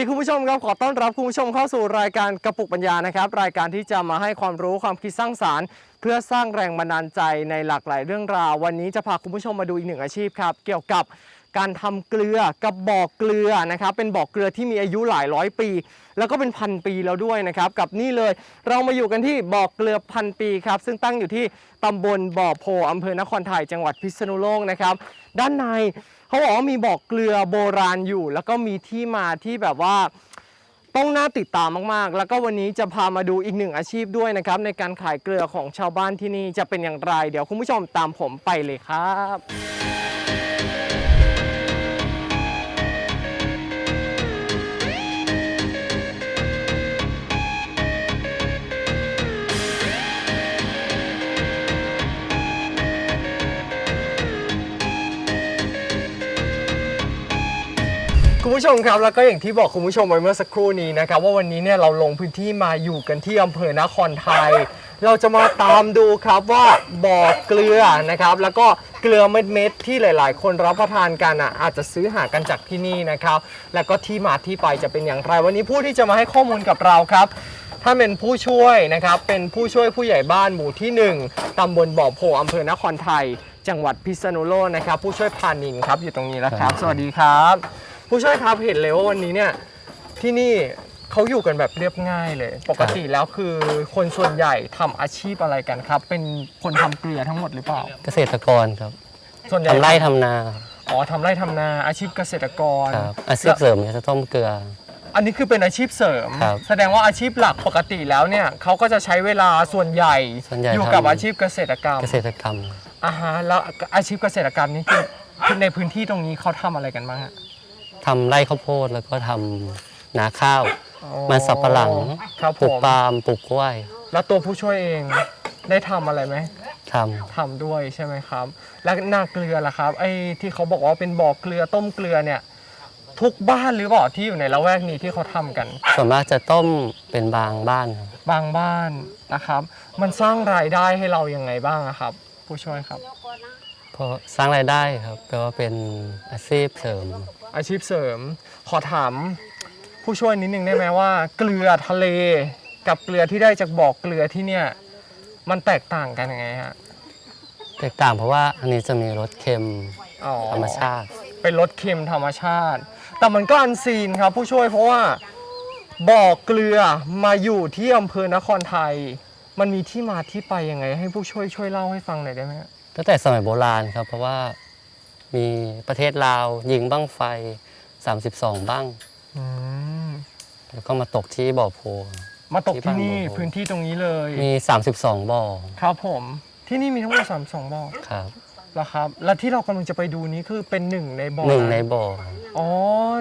ดีคุณผู้ชมครับขอต้อนรับคุณผู้ชมเข้าสู่รายการกระปุกปัญญานะครับ รายการที่จะมาให้ความรู้ความคิดสร้างสารรค์ เพื่อสร้างแรงบันดาลใจในหลากหลายเรื่องราว วันนี้จะพาคุณผู้ชมมาดูอีกหนึ่งอาชีพครับ เกี่ยวกับการทำเกลือกับบ่อเกลือนะครับเป็นบ่อเกลือที่มีอายุหลายร้อยปี แล้วก็เป็นพันปีแล้วด้วยนะครับกับนี่เลยเรามาอยู่กันที่บ่อเกลือพันปีครับซึ่งตั้งอยู่ที่ตำบลบ่อโพอำเภอนครไทยจังหวัดพิษณุโลกนะครับด้านใน เขาบอกว่ามีบอกเกลือโบราณอยู่ แล้วก็มีที่มาที่แบบว่าต้องน่าติดตามมากๆ แล้วก็วันนี้จะพามาดูอีกหนึ่งอาชีพด้วยนะครับ ในการขายเกลือของชาวบ้านที่นี่จะเป็นอย่างไร เดี๋ยวคุณผู้ชมตามผมไปเลยครับ คุณผู้ชมครับแล้วก็อย่างที่บอกคุณผู้ชมไว้เมื่อสักครู่นี้นะครับว่าวันนี้เนี่ยเราลงพื้นที่มาอยู่กันที่อำเภอนครไทย เราจะมาตามดูครับว่าบ่อเกลือนะครับ แล้วก็เกลือเม็ดๆที่หลาย ๆ คนรับประทานกันอะอาจจะซื้อหากันจากที่นี่นะครับ แล้วก็ที่มาที่ไปจะเป็นอย่างไร วันนี้ผู้ที่จะมาให้ข้อมูลกับเราครับถ้าเป็นผู้ช่วยนะครับ เป็นผู้ช่วยผู้ใหญ่บ้านหมู่ที่ 1 ตำบลบ่อโพอำเภอนครไทย จังหวัดพิษณุโลกนะครับ ผู้ช่วยพานินครับอยู่ตรงนี้แล้วครับ สวัสดีครับ ผู้ช่วยครับเห็นเลยว่าวันนี้เนี่ยที่นี่เขาอยู่กันแบบเรียบง่ายเลย ปกติแล้วคือคนส่วนใหญ่ทำอาชีพอะไรกันครับ เป็นคนทำเกลือทั้งหมดหรือเปล่า เกษตรกรครับส่วนใหญ่ทำไร่ทำนาอ๋อทำไร่ทำนาอาชีพเกษตรกรครับอาชีพเสริมเนี่ยจะต้มเกลือ อันนี้คือเป็นอาชีพเสริม ครับแสดงว่าอาชีพหลักปกติแล้วเนี่ยเขาก็จะใช้เวลาส่วนใหญ่ส่วนใหญ่อยู่กับทำ อาชีพเกษตรกรรมเกษตรกรรม อ่าฮะแล้วอาชีพเกษตรกรรมนี่คือคือในพื้นที่ตรงนี้เขาทำอะไรกันบ้างอะ ทำไร่ข้าวโพดแล้วก็ทำนาข้าวอ๋อมันสับปะหลังครับปลูผกมปาล์มปลูกกล้วยแล้วตัวผู้ช่วยเองได้ทำอะไรไหมทำทำด้วยใช่ไหมครับ แล้วนาเกลือล่ะครับไอ้ที่เขาบอกว่าเป็นบ่อเกลือต้มเกลือเนี่ย ทุกบ้านหรือเปล่าที่อยู่ในละแวกนี้ที่เขาทำกัน ส่วนมากจะต้มเป็นบางบ้านครับบางบ้านนะครับ มันสร้างรายได้ให้เรายังไงบ้างอะครับ ผู้ช่วยครับ เพราะสร้างรายได้ครับแปลว่าเป็นอาชีพเสริม อาชีพเสริม ขอถามผู้ช่วยนิดนึงได้ไหมว่า เกลือทะเลกับเกลือที่ได้จากบ่อเกลือที่เนี่ยมันแตกต่างกันยังไงฮะแตกต่างเพราะว่าอันนี้จะมีรสเค็มอ๋อธรรมชาติ เป็นรสเค็มธรรมชาติ แต่มันก็อันซีนครับผู้ช่วยเพราะว่าบ่อเกลือมาอยู่ที่อำเภอนครไทย มันมีที่มาที่ไปยังไง ให้ผู้ช่วยช่วยเล่าให้ฟังหน่อยได้ไหมฮะ ตั้งแต่สมัยโบราณครับ เพราะว่ามีประเทศลาวยิงบั้งไฟ 32 บ้าง อืมแล้วก็มาตกที่บ่อโพ มาตกที่นี่ที่บ้านบ่อพื้นที่ตรงนี้เลย มี 32 บ่อครับผมที่นี่มีทั้งหมดสามสองบ่อครับเหรอครับ และที่เรากำลังจะไปดูนี้คือเป็นหนึ่งในบ่อหนึ่งในบ่อ อ๋อ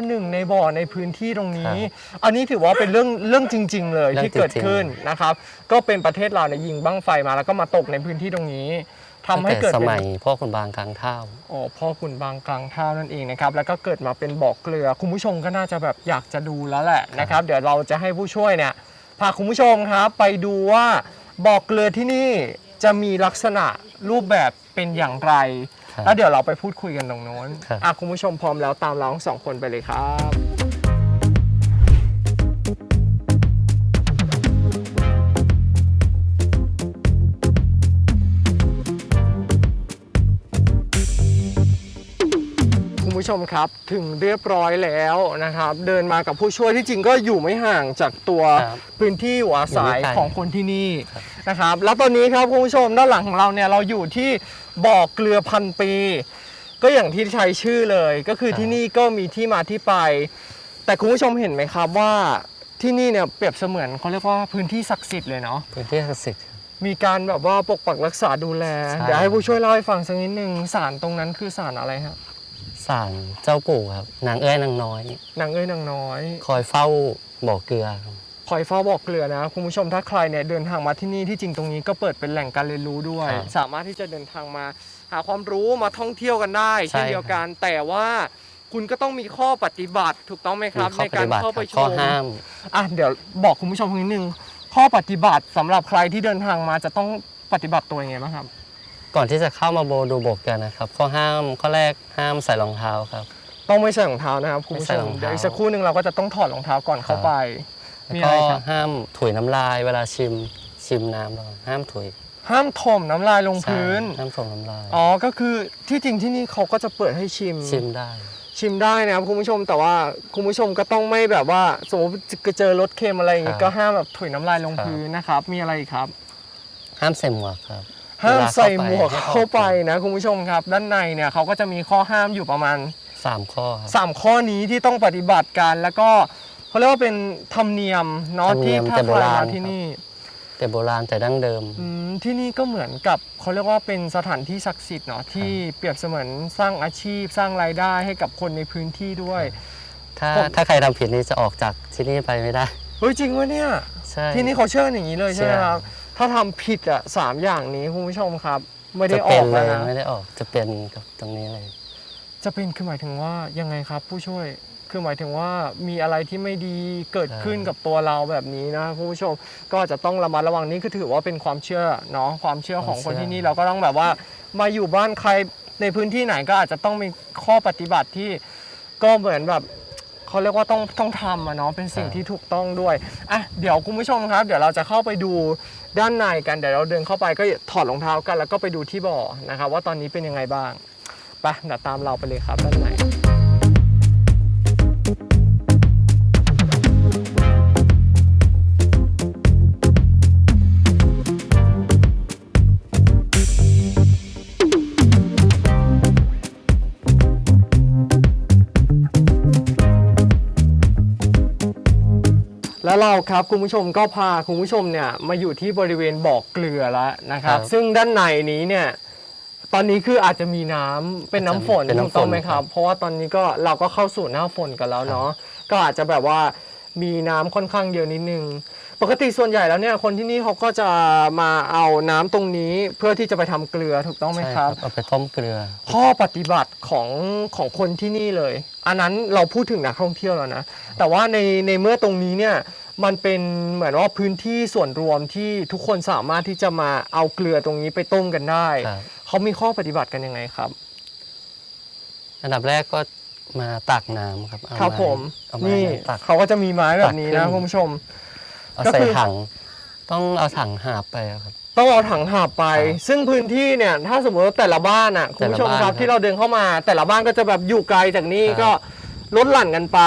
หนึ่งในบ่อในพื้นที่ตรงนี้ อันนี้ถือว่าเป็นเรื่องเรื่องจริง ๆ เลยเรื่องที่เกิดจริงๆ ขึ้นนะครับ ก็เป็นประเทศเราเนี่ยยิงบั้งไฟมาแล้วก็มาตกในพื้นที่ตรงนี้ ทำให้ตั้งเกิดแต่สเป็นมัยพ่อคุณบางกลางเท่าอ๋อพ่อขุนบางกลางท่านั่นเองนะครับ แล้วก็เกิดมาเป็นบ่อเกลือ คุณผู้ชมก็น่าจะแบบอยากจะดูแล้วแหละนะครับ เดี๋ยวเราจะให้ผู้ช่วยเนี่ยพาคุณผู้ชมครับไปดูว่าบ่อเกลือที่นี่จะมีลักษณะรูปแบบเป็นอย่างไรครับแล้วเดี๋ยวเราไปพูดคุยกันตรงโน้นครับอะคุณผู้ชมพร้อมแล้วตามเราทั้งสองคนไปเลยครับ ผู้ชมครับ ถึงเรียบร้อยแล้วนะครับ เดินมากับผู้ช่วยที่จริงก็อยู่ไม่ห่างจากตัวครับพื้นที่อยู่อาศัยอยู่ไม่ไกลของคนที่นี่ครับนะครับ แล้วตอนนี้ครับคุณผู้ชมด้านหลังของเราเนี่ยเราอยู่ที่บ่อเกลือพันปี ก็อย่างที่ใช้ชื่อเลย ก็คือครับ ที่นี่ก็มีที่มาที่ไป แต่คุณผู้ชมเห็นไหมครับว่าที่นี่เนี่ยเปรียบเสมือนเขาเรียกว่าพื้นที่ศักดิ์สิทธิ์เลยเนาะ พื้นที่ศักดิ์สิทธิ์ มีการแบบว่าปกปักรักษาดูแล ใช่ เดี๋ยวให้ผู้ช่วยเล่าให้ฟังสักนิดนึงสารตรงนั้นคือสารอะไรฮะ ศาลเจ้าปู่ครับนางเอ้ยนางน้อย นางเอ้ยนางน้อย คอยเฝ้าบ่อเกลือครับ คอยเฝ้าบอกเกลือนะคุณผู้ชมถ้าใครเนี่ยเดินทางมาที่นี่ที่จริงตรงนี้ก็เปิดเป็นแหล่งการเรียนรู้ด้วย ครับสามารถที่จะเดินทางมาหาความรู้มาท่องเที่ยวกันได้ใช่ เช่นเดียวกัน แต่ว่าคุณก็ต้องมีข้อปฏิบัติถูกต้องไหมครับมีข้อในการปฏิบัติเข้าไปชข้อมห้าม อะเดี๋ยวบอกคุณผู้ชมนิดนึงข้อปฏิบัติสำหรับใครที่เดินทางมาจะต้องปฏิบัติตัวยังไงบ้างครับ ก่อนที่จะเข้ามาโบดูบ่อเกลือนะครับข้อห้ามข้อแรกห้ามใส่รองเท้าครับ ต้องไม่ใส่รองเท้านะครับคุณผู้ไม่ชใส่มรองเท้า เดี๋ยวอีกสักครู่หนึ่งเราก็จะต้องถอดรองเท้าก่อนเข้าไปแล้วมีก็อะไรครับห้ามถุยน้ำลายเวลาชิมชิมน้ำเราห้ามถุยห้ามถมน้ำลายลงพื้น ใช่ห้ามส่งน้ำลายอ๋อก็คือที่จริงที่นี่เขาก็จะเปิดให้ชิม ชิมได้ ชิมได้นะครับคุณผู้ชมแต่ว่าคุณผู้ชมก็ต้องไม่แบบว่าสมมติเจอรถเค็มอะไรอย่างงี้ครับก็ห้ามแบบถุยน้ำลายลงครับ พื้นนะครับ มีอะไรอีกครับ ห้ามใส่หมวกครับ ห้ามใส่หมวกเวลเข้าไปออกนะคุณผู้ชมครับ ด้านในเนี่ยเขาก็จะมีข้อห้ามอยู่ประมาณสามข้อครับ 3 ข้อนี้ที่ต้องปฏิบัติกันแล้วก็เขาเรียกว่าเป็นธรรมเนียมเนาะธรรมเนีที่ยมถ้าแต่โบใครราณ มาที่ครับนี่แต่โบราณแต่ดั้งเดิม อืมที่นี่ก็เหมือนกับเขาเรียกว่าเป็นสถานที่ศักดิ์สิทธิ์เนาะที่เปรียบเสมือนสร้างอาชีพสร้างรายได้ให้กับคนในพื้นที่ด้วย ถ้าผม ถ้าใครทำผิดนี่จะออกจากที่นี่ไปไม่ได้ เฮ้ยจริงวะเนี่ย ใช่ ที่นี่เขาเชื่ออย่างนี้เลยใช่ไหมใช่ครับ ถ้าทำผิดอะสามอย่างนี้คุณผู้ชมครับ ไม่ได้จะอเป็อนกเลแล้วยนะไม่ได้ออกจะเป็นกับตรงนี้เลย จะเป็นคือหมายถึงว่ายังไงครับ ผู้ช่วยคือหมายถึงว่ามีอะไรที่ไม่ดีเกิดขึ้นกับตัวเราแบบนี้นะคุณผู้ชมก็อาจจะต้องระมัดระวังนี่คือถือว่าเป็นความเชื่อเนาะความเชื่อของคนที่นี่เราก็ต้องแบบว่า มาอยู่บ้านใครในพื้นที่ไหนก็อาจจะต้องมีข้อปฏิบัติที่ก็เหมือนแบบ เขาเรียกว่าต้องต้องทำอะเนาะเป็นสิ่งที่ถูกต้องด้วยอะเดี๋ยวคุณผู้ชมครับ เดี๋ยวเราจะเข้าไปดูด้านในกันเดี๋ยวเราเดินเข้าไปก็ถอดรองเท้ากัน แล้วก็ไปดูที่บ่อนะครับว่าตอนนี้เป็นยังไงบ้างไปเดี๋ยวตามเราไปเลยครับด้านใน แล้วเราครับคุณผู้ชมก็พาคุณผู้ชมเนี่ยมาอยู่ที่บริเวณบ่อเกลือแล้วนะครับ ครับซึ่งด้านในนี้เนี่ยตอนนี้คืออาจจะมีน้ำเป็นน้ำฝนเป็นน้ำถูกต้องไหมฝนคครัรับ บ เพราะว่าตอนนี้ก็เราก็เข้าสู่หน้าฝนกันแล้วเนาะก็อาจจะแบบว่ามีน้ำค่อนข้างเยอะนิดนึง ปกติส่วนใหญ่แล้วเนี่ยคนที่นี่เขาก็จะมาเอาน้ำตรงนี้เพื่อที่จะไปทำเกลือถูกต้องไหมใช่ครับเอาไปต้มเกลือ ข้อปฏิบัติของของคนที่นี่เลย อันนั้นเราพูดถึงนักท่องเที่ยวแล้วนะ แต่ว่าในในเมื่อตรงนี้เนี่ยมันเป็นเหมือนว่าพื้นที่ส่วนรวมที่ทุกคนสามารถที่จะมาเอาเกลือตรงนี้ไปต้มกันได้ ครับ เขามีข้อปฏิบัติกันยังไงครับ อันดับแรกก็มาตักน้ำครับเอาครับไม้ผมเอาไม้นี่ตัก เขาก็จะมีไม้แบบนี้ตันะกขึ้นคุณผู้ชม เอาก็ใส่คือถัง ต้องเอาถังหาบไปครับ ต้องเอาถังหาบไป ครับซึ่งพื้นที่เนี่ย ถ้าสมมติว่าแต่ละบ้านอะคุณผู้ชมแต่ละบ้านครับครับที่เราเดินเข้ามา แต่ละบ้านก็จะแบบอยู่ไกลจากนี่ครับ ก็ลดหลั่นกันไป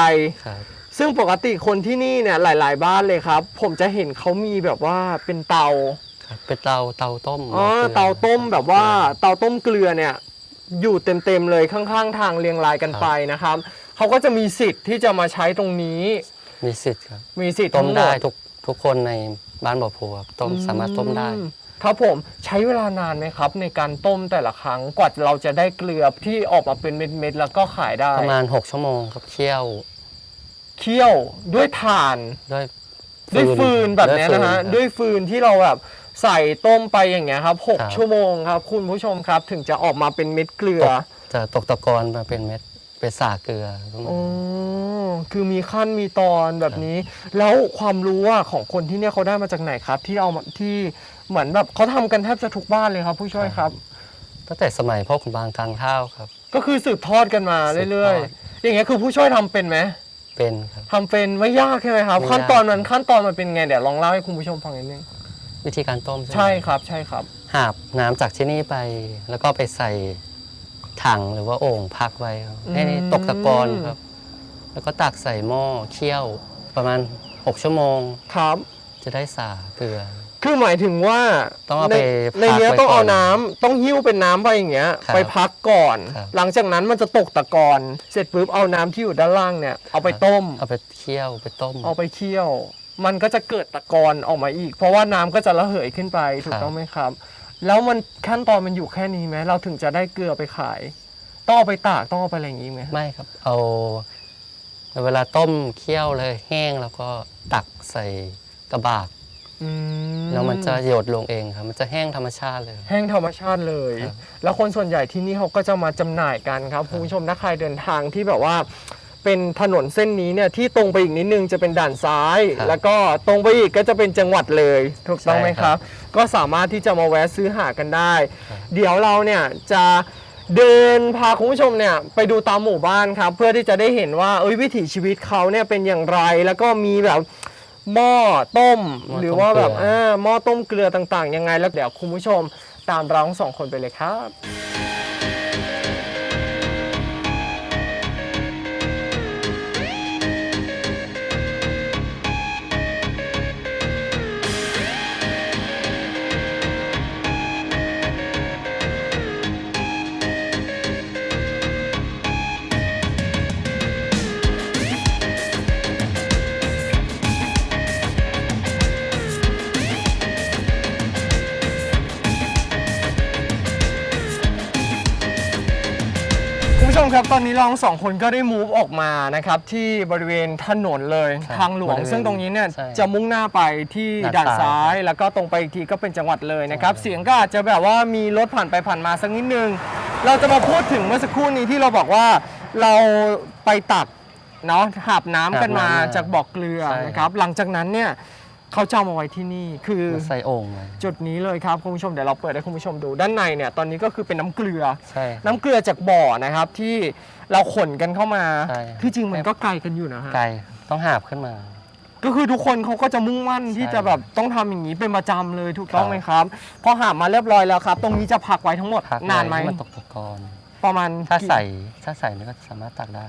ครับ ซึ่งปกติคนที่นี่เนี่ยหลาย ๆ บ้านเลยครับ ผมจะเห็นเขามีแบบว่าเป็นเตาครับเป็นเตาเตาต้มอ๋อกลือเตาต้มแบบว่าเตาต้มเกลือเนี่ย อยู่เต็ม ๆ เลยข้าง ๆ ทางเรียงรายกันไปนะครับเขาก็จะมีสิทธิ์ที่จะมาใช้ตรงนี้ มีสิทธิ์ครับ มีสิทธิ์ต้มทั้งหมได้ดทุก ทุกคนในบ้านบ่อโพครับต้มสามารถต้มได้อืครับผมใช้เวลานานไหมครับ ในการต้มแต่ละครั้งกว่าเราจะได้เกลือที่ออกมาเป็นเม็ดๆแล้วก็ขายได้ประมาณ 6 ชั่วโมงครับเคี่ยวเคี่ยวด้วยถ่าน ด้วยด้วยฟืนแบบเนี้ยนะฮะฟืด้วยฟืนที่เราแบบใส่ต้มไปอย่างเงี้ยครับหกครับชั่วโมงครับ คุณผู้ชมครับ ถึงจะออกมาเป็นเม็ดเกลือ จะตกตะกอนมาเป็นเม็ด เป็นสาเกลือขึ้นมาอ๋อคือมีขั้นมีตอนแบบนี้ แล้วความรู้อะของคนที่เนี่ยเขาได้มาจากไหนครับ ที่เอามาที่เหมือนแบบเขาทำกันแทบจะทุกบ้านเลยครับ ผู้ช่วยครับตั้งแต่สมัยพ่อขุนบางกลางข้าวครับ ก็คือสืบทอดกันมาสืบทอดเรื่อยๆอย่างเงี้ยคือผู้ช่วยทำเป็นไหมเป็นครับ ทำเป็นไม่ยากใช่ไหมครับ ไม่ยาก ขั้นตอนมันขั้นตอนมันเป็นไงเดี๋ยวลองเล่าให้คุณผู้ชมฟังนิดนึงวิธีการต้มใช่ไหมใช่ครับใช่ครับ หาบน้ำจากที่นี่ไป แล้วก็ไปใส่ ถังหรือว่าโอ่งพักไว้ครับอืมให้ตกตะกอนครับ แล้วก็ตักใส่หม้อเคี่ยวประมาณ 6 ชั่วโมงครับ จะได้สาเกลือ คือหมายถึงว่าต้องเอาในไปในเนี้ยพักไว้ต้องเอาก่อนน้ำต้องหิ้วเป็นน้ำไปอย่างเงี้ยครับไปพักก่อนครับหลังจากนั้นมันจะตกตะกอนเสร็จปุ๊บเอาน้ำที่อยู่ด้านล่างเนี่ยเอาไปต้ม เอาไปเคี่ยวไปต้ม เอาไปเคี่ยว มันก็จะเกิดตะกอนออกมาอีก เพราะว่าน้ำก็จะระเหยขึ้นไปถูกครับต้องไหมครับ แล้วมันขั้นตอนมันอยู่แค่นี้ไหมเราถึงจะได้เกลือไปขาย ต้องเอาไปตากต้องเอาไปอะไรอย่างนี้ไหมไม่ครับ เอา เวลาต้มเคี่ยวเลยแห้งแล้วก็ตักใส่กระบากอืมแล้วมันจะหยดลงเองครับ มันจะแห้งธรรมชาติเลยแห้งธรรมชาติเลย ครับ แล้วคนส่วนใหญ่ที่นี่เขาก็จะมาจำหน่ายกันครับคุณผู้ชมถ้าใครเดินทางที่แบบว่า เป็นถนนเส้นนี้เนี่ยที่ตรงไปอีกนิดนึงจะเป็นด่านซ้าย ครับแล้วก็ตรงไปอีกก็จะเป็นจังหวัดเลย ถูกต้องไหมใช่คครัรับ บ ก็สามารถที่จะมาแวะซื้อหากันได้ครับเดี๋ยวเราเนี่ยจะเดินพาคุณผู้ชมเนี่ยไปดูตามหมู่บ้านครับ เพื่อที่จะได้เห็นว่าเอ้ยวิถีชีวิตเขาเนี่ยเป็นอย่างไร แล้วก็มีแบบหม้อต้ม หม้อต้มหรือว่าแบบเกลือ เออหม้อต้มเกลือต่างๆยังไง แล้วเดี๋ยวคุณผู้ชมตามเราทั้งสองคนไปเลยครับ คุณผู้ชมครับตอนนี้เราทั้งสองคนก็ได้มูฟออกมานะครับที่บริเวณถนนเลยครับทางหลวง บริเวณซึ่งตรงนี้เนี่ยใช่จะมุ่งหน้าไปที่ด่าด่านนซ้าซ้าย ย แล้วก็ตรงไปอีกทีก็เป็นจังหวัดเลยนะครับใช่เสียงก็อาจจะแบบว่ามีรถผ่านไปผ่านมาสักนิดนึง เราจะมาพูดถึงเมื่อสักครู่นี้ที่เราบอกว่าเราไปตักเนาะหาบน้ำกันมาจากบ่อเกลือนะครับหลังจากนั้นเนี่ย เขาจะเอามาไว้ที่นี่คือมันใส่โอ่งเลยจุดนี้เลยครับคุณผู้ชมเดี๋ยวเราเปิดให้คุณผู้ชมดูด้านในเนี่ยตอนนี้ก็คือเป็นน้ำเกลือ ใช่ครับน้ำเกลือจากบ่อนะครับที่เราขนกันเข้ามาใช่ที่จริงมันก็ไกลกันอยู่นะฮะไก่ต้องหาบขึ้นมา ก็คือทุกคนเขาก็จะมุ่งมั่นที่ใช่จะแบบต้องทำอย่างนี้เป็นประจำเลยถูกต้องครับไหมครับพอหามาเรียบร้อยแล้วครับ ตรงนี้จะพักไว้ทั้งหมดพักนานไหมว้มันตกตะกอนประมาณถ้ากี่ใส่ถ้าใส่นี่ก็สามารถตักได้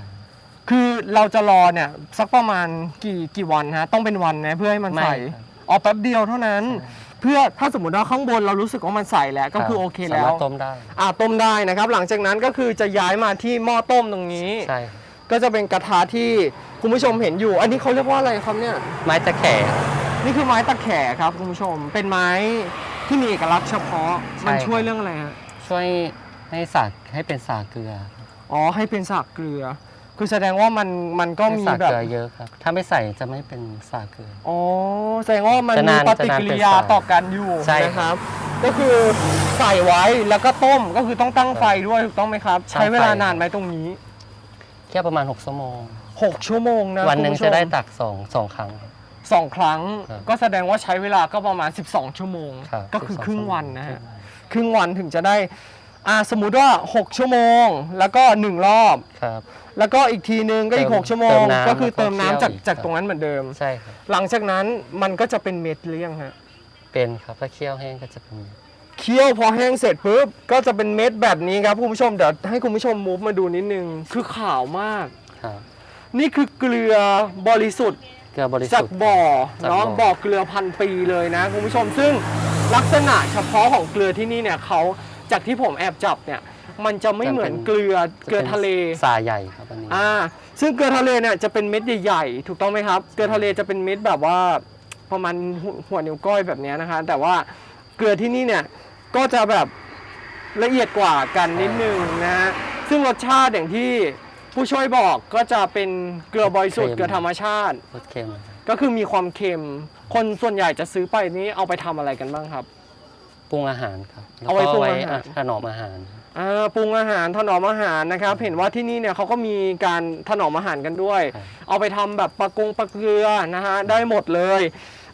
คือเราจะรอเนี่ยสักประมาณกี่กี่วันฮะต้องเป็นวันนะเพื่อให้มันไม่ใสครับ อ๋อแป๊บเดียวเท่านั้น เพื่อถ้าสมมติว่าข้างบนเรารู้สึกว่ามันใสแล้วก็คือโอเคสาแล้มาวรถต้มได้อ่าต้มได้นะครับ หลังจากนั้นก็คือจะย้ายมาที่หม้อต้มตรงนี้ ใช่ครับก็จะเป็นกระทะที่คุณผู้ชมเห็นอยู่ อันนี้เขาเรียกว่าอะไรครับเนี่ย ไม้ตะแขกนี่คือไม้ตะแขกครับคุณผู้ชม เป็นไม้ที่มีเอกลักษณ์เฉพาะมันช่วยเรื่องอะไรฮะ ช่วยให้สากให้เป็นสากเกลือ อ๋อให้เป็นสากเกลือ คือแสดงว่ามันมันก็ให้มีสากแบบเกลือเยอะครับ ถ้าไม่ใส่จะไม่เป็นสากเกลือ อ๋อแสดงว่ามันจะมีนานปฏิกิริยาจะนานเป็นสายต่อกันอยู่ใช่ครับนะครับก็คือใส่ไว้แล้วก็ต้มก็คือต้องตั้งไฟด้วยถูกต้องไหมครับตั้งไฟใช้เวลานานไหมตรงนี้ แค่ประมาณ 6 ชั่วโมง 6 ชั่วโมงนะวันหนึ่งคุณผู้ชจะมได้ตักสองสองครั้ง สองครั้ง ครับ ก็แสดงว่าใช้เวลาก็ประมาณ 12 ชั่วโมง รับก็คือ12ครึ่งชั่โมวันนะฮะครึ่งวัครึ่งวันถึงจะได้ อ่าสมมุติว่า 6 ชั่วโมง แล้วก็ 1 รอบ ครับ แล้วก็อีกทีนึงก็อีกเติม6ชั่วโมง เติมน้ำก็คือเติมน้ำแล้วก็จากเคี่ยวอีก จากครับตรงนั้นเหมือนเดิม ใช่ครับ หลังจากนั้นมันก็จะเป็นเม็ดเลี้ยงฮะเป็นครับถ้าเคี่ยวแห้งก็จะเป็นเคี่ยวพอแห้งเสร็จปุ๊บก็จะเป็นเม็ดแบบนี้ครับคุณผู้ชมเดี๋ยวให้คุณผู้ชมมูฟมาดูนิดนึงคือขาวมาก ครับนี่คือเกลือบริสุทธิ์ เกลือบริจาสุกทธิ์ บ่อจากเนาะบ่อบ่อเกลือพันปีเลยนะคุณผู้ชมซึ่งลักษณะเฉพาะของเกลือที่นี่เนี่ยเขา จากที่ผมแอบจับเนี่ย มันจะไม่เหมือนเกลือเกลือทะเลสาใหญ่ครับอันนี้อ่า ซึ่งเกลือทะเลเนี่ยจะเป็นเม็ดใหญ่ๆ ถูกต้องไหมครับ เกลือทะเลจะเป็นเม็ดแบบว่าประมาณหัวหัวนิ้วก้อยแบบเนี้ยนะคะ แต่ว่าเกลือที่นี่เนี่ยก็จะแบบละเอียดกว่ากันนิดนึงนะฮะซึ่งรสชาติอย่างที่ผู้ช่วยบอกก็จะเป็นเกลือบริสุทธิ์เกลือธรรมชาติรสเค็มก็คือมีความเค็ม คนส่วนใหญ่จะซื้อไปนี้เอาไปทำอะไรกันบ้างครับป รุงอาหารครับแล้วเอาไว้ก็ปรุงไว้อาหาร ถนอมอาหาร อ่าปรุงอาหารถนอมอาหารนะครับ เห็นว่าที่นี่เนี่ยเขาก็มีการถนอมอาหารกันด้วย ครับ เอาไปทำแบบปลากงปลาเกลือนะฮะได้หมดเลย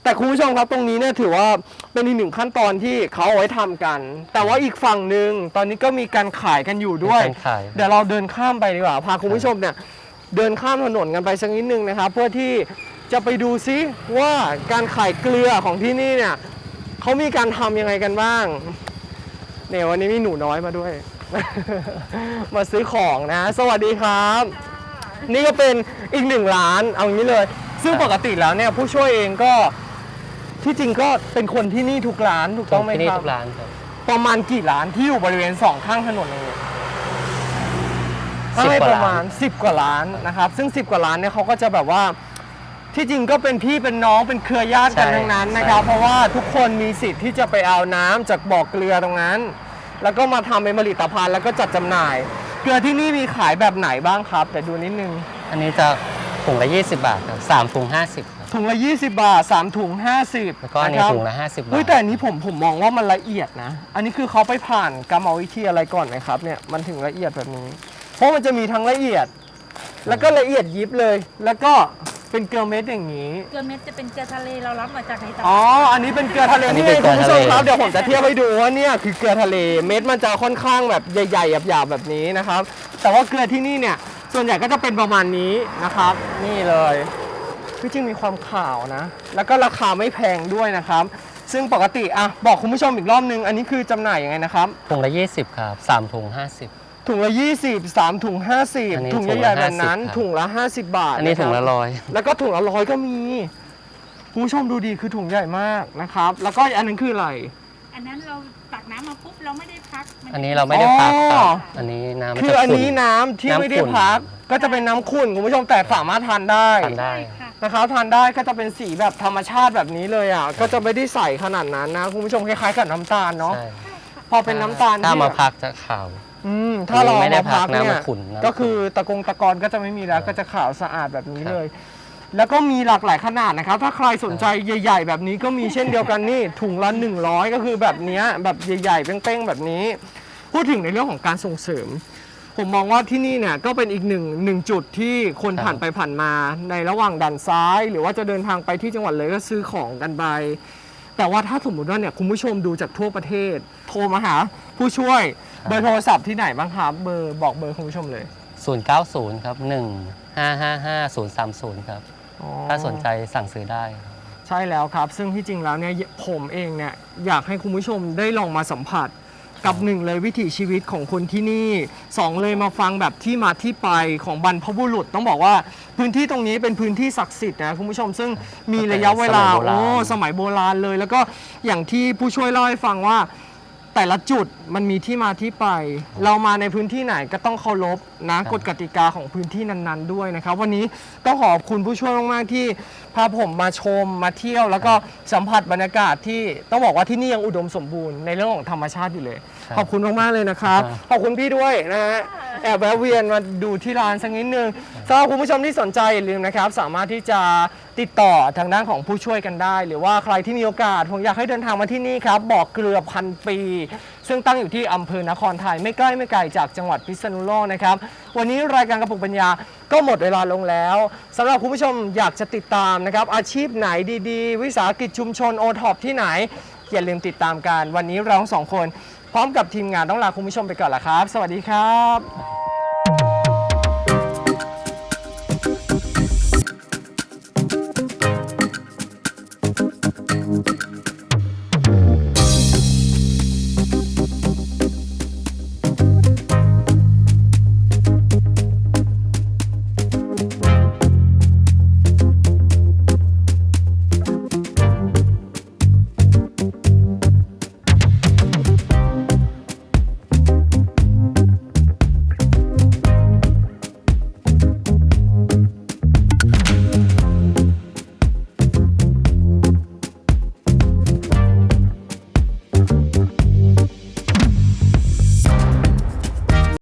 แต่คุณผู้ชมครับตรงนี้เนี่ยถือว่าเป็นอีกหนึ่งขั้นตอนที่เขาเอาไว้ทำกัน แต่ว่าอีกฝั่งหนึ่งตอนนี้ก็มีการขายกันอยู่ด้วย เป็นการขาย เดี๋ยวเราเดินข้ามไปดีกว่า พาคุณผู้ชมเนี่ยเดินข้ามถนนกันไปสักนิดนึงนะครับ เพื่อที่จะไปดูซิว่าการขายเกลือของที่นี่เนี่ย เขามีการทำยังไงกันบ้าง เนี่ยวันนี้มีหนูน้อยมาด้วย มาซื้อของนะ สวัสดีครับ นี่ก็เป็นอีกหนึ่งร้าน เอางี้เลย ซึ่งปกติแล้วเนี่ยผู้ช่วยเองก็ที่จริงก็เป็นคนที่นี่ทุกร้านถูกต้องไหมที่นี่ครับ ทุกร้านครับประมาณกี่ร้านที่อยู่บริเวณสองข้างถนนเลย สิบให้กว่าประมาร้าณ น 10 กว่าล้านนะครับ ซึ่ง 10 กว่าล้านเนี่ยเขาก็จะแบบว่า ที่จริงก็เป็นพี่เป็นน้องเป็นเครือญาติกันทั้งนั้นนะครับเพราะว่าทุกคนมีสิทธิ์ที่จะไปเอาน้ำจากบ่อเกลือตรงนั้น แล้วก็มาทำเป็นผลิตภัณฑ์แล้วก็จัดจำหน่าย เกลือที่นี่มีขายแบบไหนบ้างครับ แต่ดูนิดนึง อันนี้จะถุงละ 20 บาทครับสามถุง 50ครับ ถุงละ 20 บาท 3 ถุง 50แล้วก็อันนี้ะครับถุงละ50บาเฮ้ยทแต่อันนี้ผมผมมองว่ามันละเอียดนะ อันนี้คือเขาไปผ่านกรรมวิธีอะไรก่อนไหมครับเนี่ยมันถึงละเอียดแบบนี้ เพราะมันจะมีทั้งละเอียด แล้วก็ละเอียดยิบเลย แล้วก็ เป็นเกลือเม็ดอย่างนี้ เกลือเม็ดจะเป็นเกลือทะเลเรารับมาจากในตลาดอ๋อ อันนี้เป็นเกลือทะเลอันนี้นี่เป็นคุณผู้ชมเกลือทะเล ครับเดี๋ยวผมจะเทียบให้ดูว่าเนี่ยคือเกลือทะเล เม็ดมันจะค่อนข้างแบบใหญ่ๆหยาบๆแบบนี้นะครับ แต่ว่าเกลือที่นี่เนี่ย ส่วนใหญ่ก็จะเป็นประมาณนี้นะครับ นี่เลยที่จริงมีความขาวนะ แล้วก็ราคาไม่แพงด้วยนะครับ ซึ่งปกติอะบอกคุณผู้ชมอีกรอบนึง อันนี้คือจำหน่ายยังไงนะครับ ถุงละ 20 ครับสามถุง 50 ถุงละ 20 3 ถุง อันนี้50 ถุงถุงใหญ่ละๆแบบนั้น 50ครับ ถุงละ 50 บาทอันนี้คถุรับงละร้อยแล้วก็ถุงละร้อยก็มีคุณผู้ชมดูดีคือถุงใหญ่มากนะครับ แล้วก็อีกอันหนึงคืออะไร อันนั้นเราตักน้ำมาปุ๊บเราไม่ได้พักมัอันนี้เราไม่ได้พักคอ๋รัอ บอันนี้น้ำมันคืจะออันขุ่นนี้น้ำที่น้ำไม่ได้ขุ่น พักก็จะเป็นน้ำขุ่นคุณผู้ชมแต่สามารถทานได้ ทานได้ ใช่ค่ะ นะครับทานได้ก็จะเป็นสีแบบธรรมชาติแบบนี้เลยอะก็จะไม่ได้ใสขนาดนั้นนะคุณผู้ชมคล้ายๆกับน้ำตาลเนาะใช่พอเป็นน้ำตาลถ้าที่มาพักจะขาว อืมถ้าเราอันนี้ไม่ได้มาพักพักนะเนี่ยมาขุ่นน้ำก็คือตะกงตะกอนก็จะไม่มีแล้วก็จะขาวสะอาดแบบนี้เลย แล้วก็มีหลากหลายขนาดนะครับ ถ้าใครสนใจใหญ่ ๆ แบบนี้ก็มีเช่นเดียวกันนี่ ถุงละ100 ก็คือแบบเนี้ยแบบใหญ่ๆเป้งๆแบบนี้ พูดถึงในเรื่องของการส่งเสริม ผมมองว่าที่นี่เนี่ยก็เป็นอีกหนึ่งหนึ่งจุดที่คนครับผ่านไปผ่านมาในระหว่างด่านซ้าย หรือว่าจะเดินทางไปที่จังหวัดเลยก็ซื้อของกันไป แต่ว่าถ้าสมมุติว่าเนี่ยคุณผู้ชมดูจากทั่วประเทศ โทรมาหาผู้ช่วย เบอร์โทรศัพท์ที่ไหนบ้างครับ เบอร์บอกเบอร์คุณผู้ชมเลย090 ครับ 1 5 5 5 030 ครับ อ๋อ ถ้าสนใจสั่งซื้อได้ครับ ใช่แล้วครับ ซึ่งที่จริงแล้วเนี่ยผมเองเนี่ยอยากให้คุณผู้ชมได้ลองมาสัมผัสกับหนึ่งเลยวิถีชีวิตของคนที่นี่สองเลยมาฟังแบบที่มาที่ไปของบรรพบุรุษ ต้องบอกว่าพื้นที่ตรงนี้เป็นพื้นที่ศักดิ์สิทธิ์นะคุณผู้ชม ซึ่งมีระยะเวลาสมัยโบราณ โอ้สมัยโบราณเลย แล้วก็อย่างที่ผู้ช่วยเล่าให้ฟังว่า แต่ละจุดมันมีที่มาที่ไป เรามาในพื้นที่ไหนก็ต้องเคารพนะกฎกติกาของพื้นที่นั้นๆด้วยนะครับ วันนี้ต้องขอบคุณผู้ช่วยมากๆที่พาผมมาชมมาเที่ยว แล้วก็สัมผัสบรรยากาศที่ต้องบอกว่าที่นี่ยังอุดมสมบูรณ์ในเรื่องของธรรมชาติอยู่เลยครับ ขอบคุณมากๆเลยนะครับครับ ขอบคุณพี่ด้วยนะฮะแอบแวะเวียนมาดูที่ร้านสักนิดนึงสำหรับคุณผู้ชมที่สนใจอย่าลืมนะครับ สามารถที่จะติดต่อทางด้านของผู้ช่วยกันได้ หรือว่าใครที่มีโอกาสผมอยากให้เดินทางมาที่นี่ครับบอกเกลือพันปี ซึ่งตั้งอยู่ที่อำเภอนครไทยไม่ใกล้ไม่ไกลจากจังหวัดพิษณุโลกนะครับ วันนี้รายการกระปุกปัญญาก็หมดเวลาลงแล้วสำหรับคุณผู้ชมอยากจะติดตามนะครับ อาชีพไหนดีๆ วิสาหกิจชุมชนโอท็อปที่ไหนอย่าลืมติดตามกันวันนี้เราทั้งสองคน พร้อมกับทีมงานต้องลาคุณผู้ชมไปก่อนละครับ สวัสดีครับ